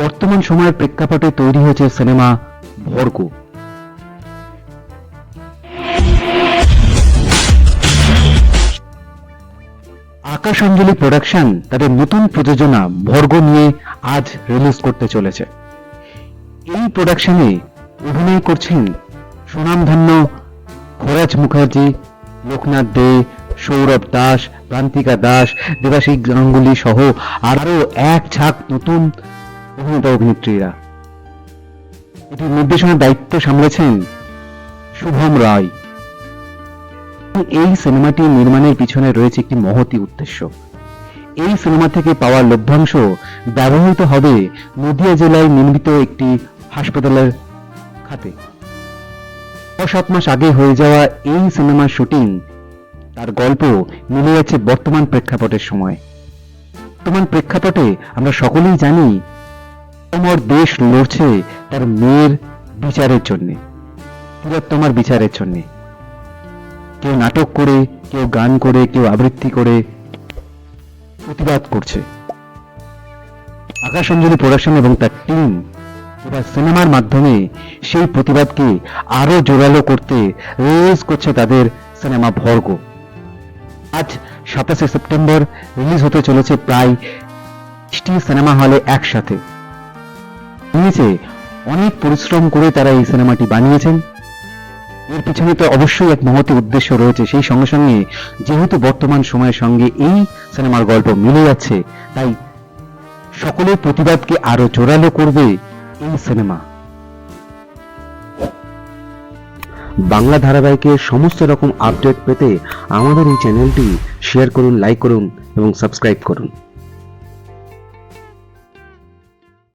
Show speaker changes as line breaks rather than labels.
বর্তমান সময়ের প্রেক্ষাপটে তৈরি হয়েছে সিনেমা ভর্গ। আকাশ অঞ্জলি প্রোডাকশন, তাদের নতুন প্রযোজনা ভর্গ নিয়ে আজ রিলিজ করতে চলেছে। এই প্রোডাকশনে অভিনয় করছেন সুনামধন্য খোরাজ মুখার্জি, লোকনাথ দে, সৌরভ দাস, প্রান্তিকা দাস দেবাশিক গাঙ্গুলি সহ আরও এক ঝাঁক নতুন অভিনেতা অভিনেত্রীরা? এটির নির্দেশনার দায়িত্ব সামলেছেন শুভম রায়। এই সিনেমাটি নির্মাণের পিছনে রয়েছে একটি মহতি উদ্দেশ্য। এই সিনেমা থেকে পাওয়া লভ্যাংশ ব্যবহৃত হবে নদিয়া জেলায় নির্মিত একটি হাসপাতালের খাতে। সাত মাস আগে হয়ে যাওয়া এই সিনেমার শুটিং, তার গল্প মিলে যাচ্ছে বর্তমান প্রেক্ষাপটের সময়। বর্তমান প্রেক্ষাপটে আমরা সকলেই জানি তোমার দেশ লড়ছে তার মেয়ের বিচারের জন্যে, তিলোত্তমার বিচারের জন্যে। কেউ নাটক করে, কেউ গান করে, কেউ আবৃত্তি করে, প্রতিবাদ করছে। আকাশ অঞ্জলি প্রোডাকশন এবং তার টিম এবার সিনেমার মাধ্যমে সেই প্রতিবাদকে আরও জোরালো করতে রিলিজ করছে তাদের সিনেমা ভর্গ। আজ সাতাশে সেপ্টেম্বর রিলিজ হতে চলেছে প্রায় সিনেমা হলে একসাথে। নিয়েছে। অনেক পরিশ্রম করে তারা এই সিনেমাটি বানিয়েছেন। এর পিছনে তো অবশ্যই এক মহতি উদ্দেশ্য রয়েছে। সেই সঙ্গে সঙ্গে যেহেতু বর্তমান সময়ের সঙ্গে এই সিনেমার গল্প মিলে যাচ্ছে, তাই সকলের প্রতিবাদকে আরও জোরালো করবে এই সিনেমা।
বাংলা ধারাবাহিকের সমস্ত রকম আপডেট পেতে আমাদের এই চ্যানেলটি শেয়ার করুন, লাইক করুন এবং সাবস্ক্রাইব করুন।